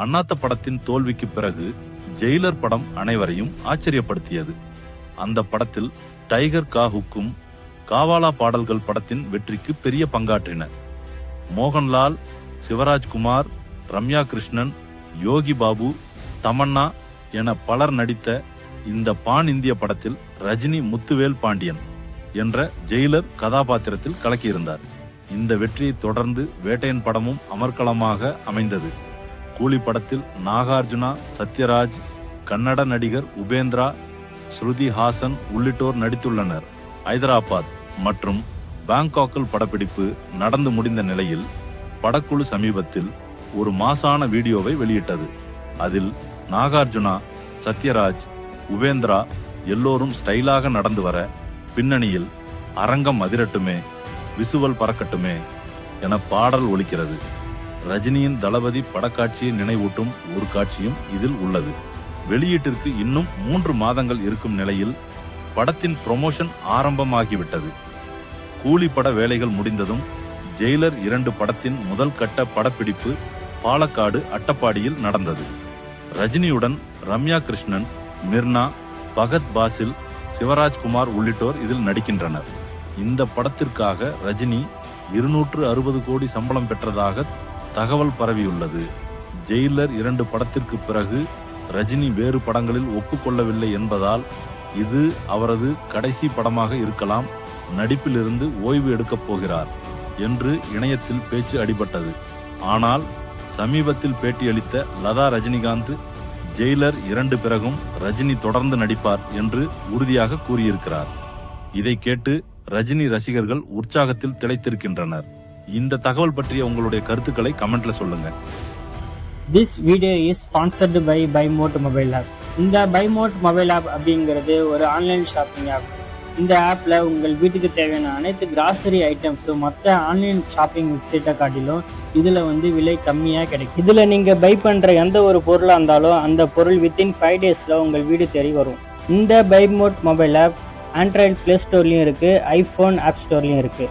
அண்ணாத்த படத்தின் தோல்விக்கு பிறகு ஜெயிலர் படம் அனைவரையும் ஆச்சரியப்படுத்தியது. அந்த படத்தில் டைகர் காஹுக்கும் காவாலா பாடல்கள் படத்தின் வெற்றிக்கு பெரிய பங்காற்றின மோகன்லால் சிவராஜ்குமார் ரம்யா கிருஷ்ணன் யோகி பாபு தமன்னா என பலர் நடித்த இந்த பான் இந்திய படத்தில் ரஜினி முத்துவேல் பாண்டியன் என்ற ஜெயிலர் கதாபாத்திரத்தில் கலக்கியிருந்தார். இந்த வெற்றியை தொடர்ந்து வேட்டையன் படமும் அமர்க்களமாக அமைந்தது. கூலி படத்தில் நாகார்ஜுனா சத்யராஜ் கன்னட நடிகர் உபேந்திரா ஸ்ருதி ஹாசன் உள்ளிட்டோர் நடித்துள்ளனர். ஐதராபாத் மற்றும் பாங்காக்கில் படப்பிடிப்பு நடந்து முடிந்த நிலையில் படக்குழு சமீபத்தில் ஒரு மாசான வீடியோவை வெளியிட்டது. அதில் நாகார்ஜுனா சத்யராஜ் உபேந்திரா எல்லோரும் ஸ்டைலாக நடந்து வர பின்னணியில் அரங்கம் அதிரட்டுமே விசுவல் பறக்கட்டுமே என பாடல் ஒலிக்கிறது. ரஜினியின் தளபதி படக்காட்சியை நினைவூட்டும் ஒரு காட்சியும் இதில் உள்ளது. வெளியீட்டிற்கு இன்னும் மூன்று மாதங்கள் இருக்கும் நிலையில் படத்தின் ப்ரொமோஷன் ஆரம்பமாகிவிட்டது. கூலி பட வேலைகள் முடிந்ததும் ஜெயிலர் இரண்டு படத்தின் முதல் கட்ட படப்பிடிப்பு பாலக்காடு அட்டப்பாடியில் நடந்தது. ரஜினியுடன் ரம்யா கிருஷ்ணன் மிர்னா பகத் பாசில் சிவராஜ்குமார் உள்ளிட்டோர் இதில் நடிக்கின்றனர். இந்த படத்திற்காக ரஜினி இருநூற்று அறுபது கோடி சம்பளம் பெற்றதாக தகவல் பரவியுள்ளது. ஜெயிலர் இரண்டு படத்திற்கு பிறகு ரஜினி வேறு படங்களில் ஒப்புக்கொள்ளவில்லை என்பதால் இது அவரது கடைசி படமாக இருக்கலாம் நடிப்பிலிருந்து ஓய்வு எடுக்கப் போகிறார் என்று இணையத்தில் பேச்சு அடிபட்டது. ஆனால் சமீபத்தில் பேட்டியளித்த லதா ரஜினிகாந்த் ஜெயிலர் இரண்டு பிறகும் ரஜினி தொடர்ந்து நடிப்பார் என்று உறுதியாக கூறியிருக்கிறார். இதை கேட்டு ரஜினி ரசிகர்கள் உற்சாகத்தில் திளைத்திருக்கின்றனர். இந்த தகவல் பற்றிய உங்களுடைய கருத்துக்களை கமெண்ட்ல சொல்லுங்க. This video is sponsored by Bymot mobile app இந்த பைமோட் மொபைல் ஆப் அப்படிங்கிறது ஒரு ஆன்லைன் ஷாப்பிங் ஆப் இந்த ஆப்பில் உங்கள் வீட்டுக்கு தேவையான அனைத்து கிராசரி ஐட்டம்ஸும் மற்ற ஆன்லைன் ஷாப்பிங் வெப்சைட்டை காட்டிலும் இதில் வந்து விலை கம்மியாக கிடைக்கும். இதில் நீங்கள் பை பண்ணுற எந்த ஒரு பொருளாக இருந்தாலும் அந்த பொருள் வித்தின் ஃபைவ் டேஸில் உங்கள் வீடு தேடி வரும். இந்த பைமோட் மொபைல் ஆப் ஆண்ட்ராய்டு ப்ளே ஸ்டோர்லேயும் இருக்குது ஐஃபோன் ஆப் ஸ்டோர்லேயும் இருக்குது